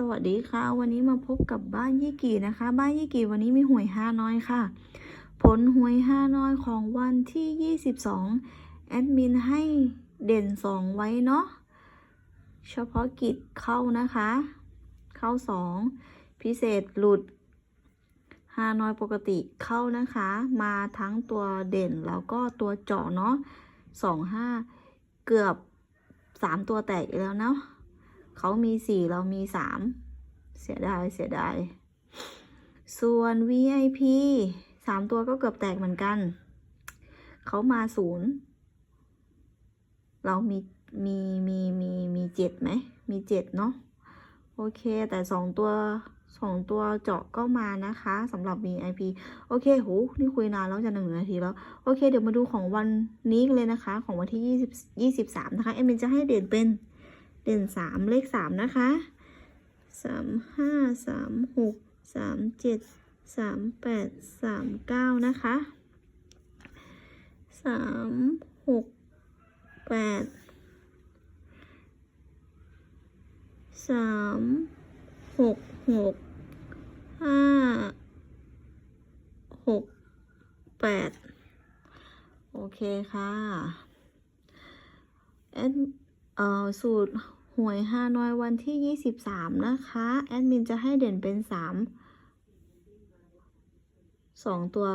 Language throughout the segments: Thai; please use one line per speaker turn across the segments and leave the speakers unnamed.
สวัสดีค่ะ วันนี้มาพบกับบ้านยี่กี่นะคะ บ้านยี่กี่วันนี้มีหวยห้าน้อยค่ะ ผลหวยห้าน้อยของวันที่ 22 แอดมินให้เด่น 2 ไว้เนาะเฉพาะกิจเข้านะคะ เข้า 2 พิเศษหลุดห้าน้อยปกติเข้านะคะ มาทั้งตัวเด่นแล้วก็ตัวเจาะเนาะสองห้าเกือบสามตัวแตกแล้วเนาะ เขามีสี่เรามีสามเสียดายเสียดาย ส่วน VIP สามตัวก็เกือบแตกเหมือนกัน เขามาศูนย์เรามีมีมีมีมีเจ็ดไหม มีเจ็ดเนาะ โอเค แต่สองตัวสองตัวเจาะก็มานะคะสำหรับ VIP โอเคโหนี่คุยนานแล้วจะหนึ่งนาทีแล้ว โอเค เดี๋ยวมาดูของวันนี้กันเลยนะคะ ของวันที่ยี่สิบยี่สิบสามนะคะ เอ็มนจะให้เด่นเป็น เด่นสามเลขสามนะคะสามห้าสามหกสามเจ็ดสามแปดสามเก้านะคะสามหกแปดสามหกหกห้าหกแปดโอเคค่ะแอดเอ่อ สูตรหวยฮานอยวันที่ 23 นะคะ แอดมินจะให้เด่นเป็น 3 2 ตัว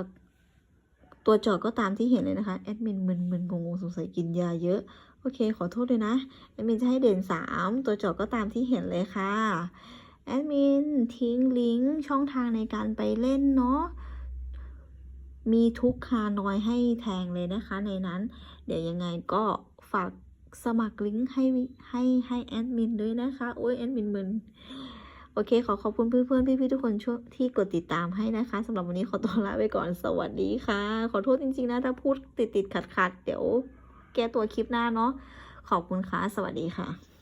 ตัวจอดก็ตามที่เห็นเลยนะคะ แอดมินมึนมึนงงงสงสัยกินยาเยอะ โอเค ขอโทษเลยนะ แอดมินจะให้เด่น 3 ตัวจอดก็ตามที่เห็นเลยค่ะ แอดมินทิ้งลิงก์ช่องทางในการไปเล่นเนาะมีทุกฮานอยให้แทงเลยนะคะในนั้น เดี๋ยวยังไงก็ฝาก สมัครลิงก์ให้ให้ให้แอดมินด้วยนะคะโอ้ยแอดมินมึนโอเค ขอขอบคุณเพื่อนๆ พี่ๆ ทุกคนช่วยที่กดติดตามให้นะคะสำหรับวันนี้ขอตัวลาไปก่อนสวัสดีค่ะ ขอโทษจริงๆ นะ ถ้าพูดติดๆขัดๆ เดี๋ยว แก้ตัวคลิปหน้าเนาะขอบคุณค่ะ สวัสดีค่ะ